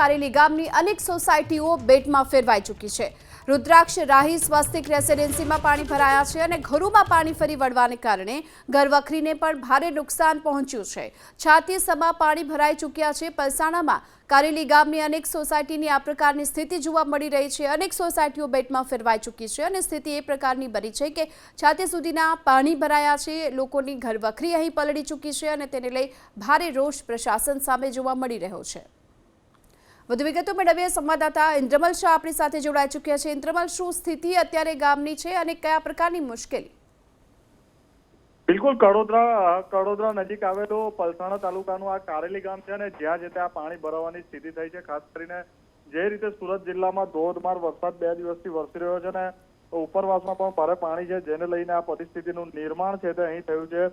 કારેલી ગામની અનેક સોસાયટીઓ બેટમાં ફેરવાઈ ચૂકી છે. રુદ્રાક્ષ, રાહી, સ્વાસ્તિક રેસિડેન્સીમાં પાણી ભરાયા છે અને ઘરોમાં પાણી ફરી વળવાને કારણે ઘરવખરીને પણ ભારે નુકસાન પહોંચ્યું છે. છાતી સમા પાણી ભરાઈ ચૂક્યા છે. પલસાણામાં કારેલી ગામની અનેક સોસાયટીની આ પ્રકારની સ્થિતિ જોવા મળી રહી છે. અનેક સોસાયટીઓ બેટમાં ફેરવાઈ ચૂકી છે અને સ્થિતિ એ પ્રકારની બની છે કે છાતી સુધીના પાણી ભરાયા છે. લોકોની ઘરવખરી અહીં પલળી ચૂકી છે અને તેને લઈ ભારે રોષ પ્રશાસન સામે જોવા મળી રહ્યો છે. વધુ વિગતો મેળવીએ. સંવાદદાતા ઇન્દ્રમલ શાહ આપણી સાથે જોડાઈ ચૂક્યા છે. ઇન્દ્રમલ, શું સ્થિતિ અત્યારે ગામની છે અને કયા પ્રકારની મુશ્કેલી? બિલકુલ, કડોદરા કડોદરા નજીક આવેલો પલસાણા તાલુકાનું આ કારેલી ગામ છે અને જ્યાં જે ત્યાં પાણી ભરાવાની સ્થિતિ થઈ છે. ખાસ કરીને જે રીતે સુરત જિલ્લામાં ધોધમાર વરસાદ બે દિવસથી વરસી રહ્યો છે અને ઉપરવાસમાં પણ ભારે પાણી છે. જેને લઈને આ પરિસ્થિતિનું નિર્માણ છે તે અહીં થયું છે.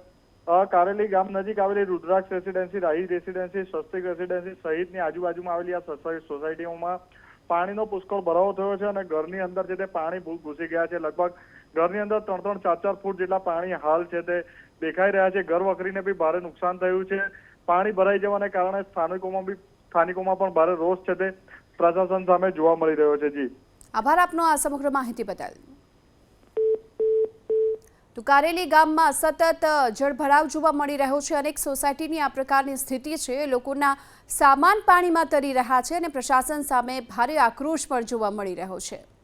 કારેલી ગામ નજીક આવેલી Rudraksh residency, Rahi residency, Swastik residency સહિતની આજુબાજુમાં આવેલી આ સોસાયટીઓમાં પાણીનો પુષ્કળ ભરાવો થયો છે અને ઘરની અંદર જે તે પાણી ઘૂસી ગયા છે. લગભગ ઘરની અંદર ત્રણ ત્રણ, ચાર ચાર ફૂટ જેટલા પાણી હાલ છે તે દેખાઈ રહ્યા છે. ઘર વખરીને બી ભારે નુકસાન થયું છે. પાણી ભરાઈ જવાને કારણે સ્થાનિકોમાં બી, સ્થાનિકોમાં પણ ભારે રોષ છે તે પ્રશાસન સામે જોવા મળી રહ્યો છે. જી. આભાર આપનો આ સમગ્ર માહિતી બદલ. તો કારેલી ગામમાં સતત જળભરાવ જોવા મળી રહ્યો છે. અનેક સોસાયટીની આ પ્રકારની સ્થિતિ છે. લોકોના સામાન પાણીમાં તરી રહ્યા છે અને પ્રશાસન સામે ભારે આક્રોશ પણ જોવા મળી રહ્યો છે.